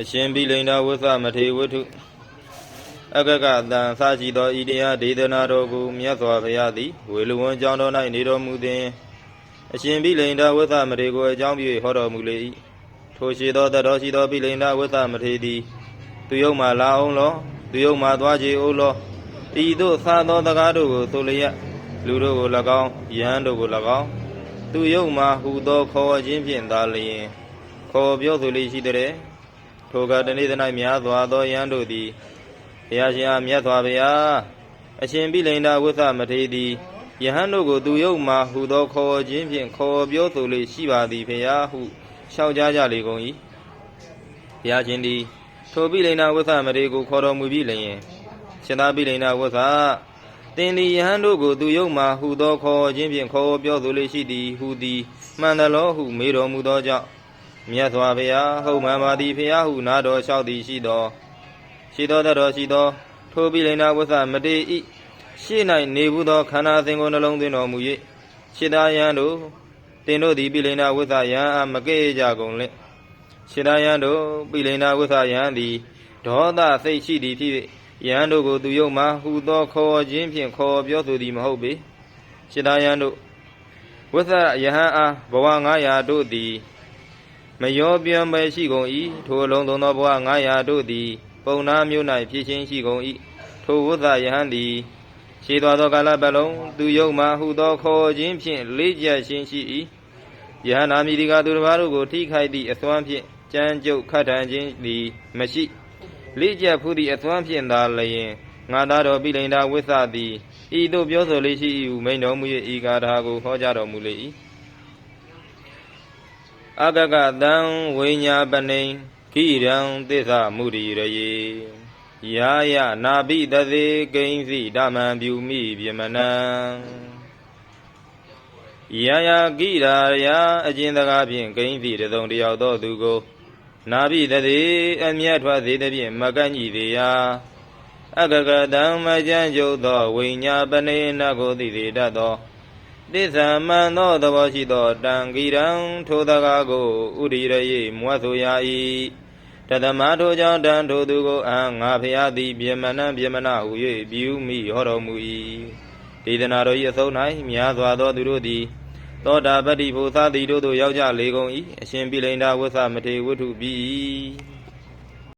အရှင်ပိလိန္ဒဝဆမထေဝတ္ထုအကကတံသာရှိသောဤတရားဒေသနာတော်ကိုမြတ်စွာဘုရားသည်ဝေလူဝံကြောင်းတော်၌နေတော်မူသည်အရှင်ပိလိန္ဒဝဆမထေကိုအကြောင်းပြုဟောတော်မူလေ၏ထိုရှိသောတတော်ရှိသောပိလိန္ဒဝဆမထေသည်သူယုံမှလာအောင်လောသူယုံမှသွားကြအောင်လောဤသို့သာသောတကားတို့ကိုဆိုလျက်လူတို့ကို၎င်းယဟန်တို့ကို၎င်းသူယုံမှဟူသောခေါ်ခြင်းဖြင့်သာလျင်ခေါ်ပြောဆိုလေရှိတဲ့ ထိုကတနေ့သ၌များစွာသောယန်းတို့သည်ဘုရားရှင်အားမြတ်စွာဘုရားအရှင်ပိလိန္ဒဝိသမထေသည်ယဟန်တို့ကိုသူယုတ်မှဟူသောခေါ်ခြင်းဖြင့်ခေါ်ပြောဆိုလေရှိပါသည်ဘုရားဟုလျှောက်ကြားကြလေကုန်၏ဘုရားရှင်သည်ထိုပိလိန္ဒဝိသမထေကိုခေါ်တော်မူပြီးလျင်ရှင်သာပိလိန္ဒဝိသသင်သည်ယဟန်တို့ကိုသူယုတ်မှဟူသောခေါ်ခြင်းဖြင့်ခေါ်ပြောဆိုလေရှိသည်ဟူသည်မှန်တယ်လို့ဟုမေးတော်မူသောကြောင့် မြတ်စွာဘုရားဟုတ်မှန်ပါသည်ဖျားဟုနာတော်လျှောက်သည်ရှိသောရှိသောတတော်ရှိသော ထိုပိလိန္ဒဝဆမတေဤရှေ့၌နေဘူးသောခန္ဓာစဉ်ကိုနှလုံးသွင်းတော်မူ၍ရှစ်သားယံတို့တင်တို့သည်ပိလိန္ဒဝဆယံအားမကဲ့ကြကုန်လင့်ရှစ်သားယံတို့ပိလိန္ဒဝဆယံသည်ဒေါသစိတ်ရှိသည်ဖြစ်၍ယံတို့ကိုသူယုံမှဟူသောခေါ်ခြင်းဖြင့်ခေါ်ပြောဆိုသည်မဟုတ်ပေရှစ်သားယံတို့ဝဆယဟန်အားဘဝ900တို့သည် မယောပြန်ပဲရှိကုန်၏ထိုအလုံးသုံးသောဘဝ900တို့သည် ပုံနာမျိုး၌ဖြစ်ချင်းရှိကုန်၏ထိုဝုဒ္ဒယဟန်သည်ရှိသွားသောကာလပတ်လုံးသူယုံမှဟူသောခေါ်ခြင်းဖြင့်လေးကျက်ခြင်းရှိ၏ယဟန်နာမီဒီကသူတစ်ပါးတို့ကိုထိခိုက်သည့်အစွမ်းဖြင့်ကြမ်းကြုတ်ခတ်ထန်ခြင်းသည်မရှိလေးကျက်ဖူးသည့်အစွမ်းဖြင့်သာလျင်ငါသားတော်ပိလိန္ဒဝိသသည်ဤသို့ပြောဆိုလေးရှိ၏ဟုမိန်တော်မူ၍ဤကာထာကိုဟောကြားတော်မူလေ၏ အကကတံဝိညာပနိခိရံသစ္စာမုရိရယေယာယနာပိတသေကိဉ္စီဓမ္မံပြုမိပြမနံယာယကိရာယာအကျဉ်တကားဖြင့်ကိဉ္စီတစုံတယောက်သောသူကိုနာပိတသေအမျက်ထွက်သေးသည်ဖြင့်မကန့်ညီသေးရာအကကတံမကြံကြုတ်သောဝိညာပနိနကိုသိသေးတတ်သော သစ္စာမှန်သောသဘောရှိသောတံဂိရံထိုတကားကိုဥရိရယေမွတ်ဆိုရ၏တသမထိုကြောင့်တံထိုသူကိုအံငါဖျားသည်ပြေမနံပြေမနာဟု၍ပြုမိဟောတော်မူ၏ဒေသနာတော်၏အဆုံး၌များစွာသောသူတို့သည်သောတာပတ္တိဘုသာတိတို့သို့ရောက်ကြလေကုန်၏အရှင်ပိလိန္ဒဝဆမထေဝတ္ထုပြီ